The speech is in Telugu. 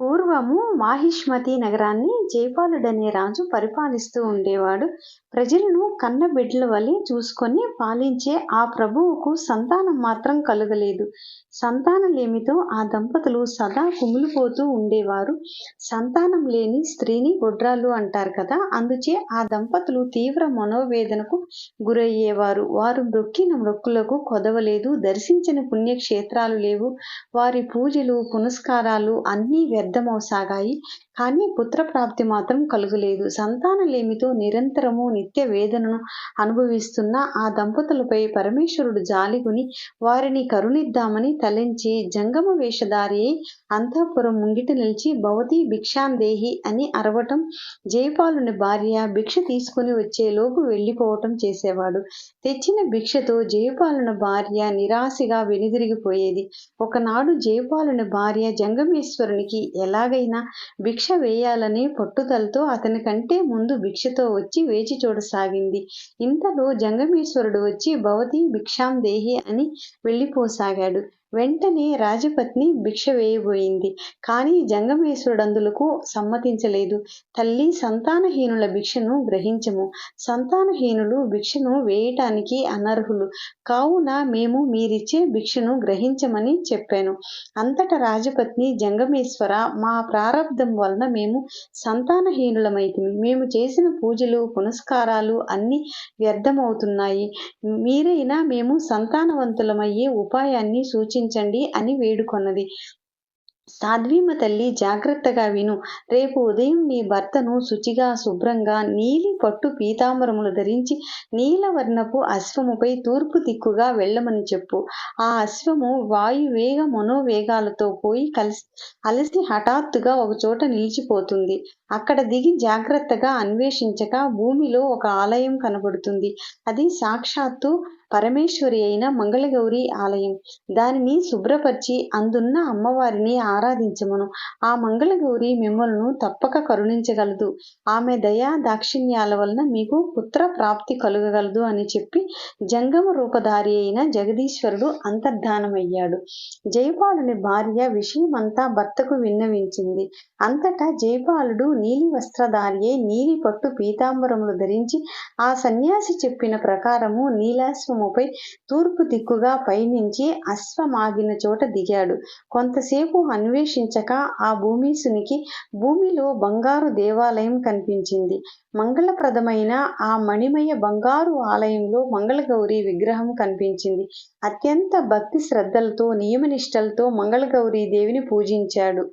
పూర్వము మాహిష్మతి నగరాన్ని జైపాలుడనే రాజు పరిపాలిస్తూ ఉండేవాడు. ప్రజలను కన్నబిడ్డల వలె చూసుకొని పాలించే ఆ ప్రభువుకు సంతానం మాత్రం కలగలేదు. సంతానలేమితో ఆ దంపతులు సదా కుమిలిపోతూ ఉండేవారు. సంతానం లేని స్త్రీని గొడ్రాలు అంటారు కదా అందుచే ఆ దంపతులు తీవ్ర మనోవేదనకు గురయ్యేవారు. వారు మ్రొక్కిన మ్రొక్కులకు కొదవలేదు దర్శించిన పుణ్యక్షేత్రాలు లేవు. వారి పూజలు పునస్కారాలు అన్నీ వ్యర్థమవసాగాయి కానీ పుత్రప్రాప్తి మాత్రం కలుగలేదు. సంతానలేమితో నిరంతరము నిత్య వేదనను అనుభవిస్తున్న ఆ దంపతులపై పరమేశ్వరుడు జాలిగుని వారిని కరుణిద్దామని తలంచి జంగమ వేషధారి అంతఃపురం ముంగిట నిలిచి భవతి భిక్షాందేహి అని అరవటం జయపాలుని భార్య భిక్ష తీసుకుని వచ్చేలోపు వెళ్ళిపోవటం చేసేవాడు. తెచ్చిన భిక్షతో జయపాలుని భార్య నిరాశగా వెనుదిరిగిపోయేది. ఒకనాడు జయపాలుని భార్య జంగమేశ్వరునికి ఎలాగైనా భిక్ష వేయాలని పట్టుదలతో అతని కంటే ముందు భిక్షతో వచ్చి వేచి చూడసాగింది. ఇంతలో జంగమేశ్వరుడు వచ్చి భవతి భిక్షాం దేహి అని వెళ్ళిపోసాగాడు. వెంటనే రాజపత్ని భిక్ష వేయబోయింది. కానీ జంగమేశ్వరుడందులకు సమ్మతించలేదు. తల్లి సంతానహీనుల భిక్షను గ్రహించము. సంతానహీనులు భిక్షను వేయటానికి అనర్హులు. కావున మేము మీరిచ్చే భిక్షను గ్రహించమని చెప్పాను. అంతట రాజపత్ని జంగమేశ్వర మా ప్రారంధం వలన మేము సంతానహీనులమైతిమి. మేము చేసిన పూజలు పునస్కారాలు అన్ని వ్యర్థమవుతున్నాయి. మీరైనా మేము సంతానవంతులమయ్యే ఉపాయాన్ని సూచించండి అని వేడుకొన్నది. సాధ్వీమ తల్లి జాగ్రత్తగా విను. రేపు ఉదయం నీ భర్తను శుచిగా శుభ్రంగా నీలి పట్టు పీతాంబరములు ధరించి నీలవర్ణపు అశ్వముపై తూర్పు దిక్కుగా వెళ్ళమని చెప్పు. ఆ అశ్వము వాయువేగ మనోవేగాలతో పోయి కలిసి అలసి హఠాత్తుగా ఒకచోట నిలిచిపోతుంది. అక్కడ దిగి జాగ్రత్తగా అన్వేషించక భూమిలో ఒక ఆలయం కనబడుతుంది. అది సాక్షాత్తు పరమేశ్వరి అయిన మంగళగౌరి ఆలయం. దానిని శుభ్రపరిచి అందున్న అమ్మవారిని ఆరాధించమును. ఆ మంగళగౌరి మిమ్మల్ని తప్పక కరుణించగలదు. ఆమె దయా దాక్షిణ్యాల వలన మీకు పుత్ర ప్రాప్తి కలుగగలదు అని చెప్పి జంగమ రూపధారి అయిన జగదీశ్వరుడు అంతర్ధానమయ్యాడు. జయపాలుని భార్య విషయమంతా భర్తకు విన్నవించింది. అంతటా జయపాలుడు నీలి వస్త్రధారియే నీలి పట్టు పీతాంబరములు ధరించి ఆ సన్యాసి చెప్పిన ప్రకారము నీలాశ్వముపై తూర్పు దిక్కుగా పయనించి అశ్వమాగిన చోట దిగాడు. కొంతసేపు అన్వేషించక ఆ భూమీసునికి భూమిలో బంగారు దేవాలయం కనిపించింది. మంగళప్రదమైన ఆ మణిమయ బంగారు ఆలయంలో మంగళగౌరి విగ్రహం కనిపించింది. అత్యంత భక్తి శ్రద్ధలతో నియమనిష్టలతో మంగళగౌరీ దేవిని పూజించాడు.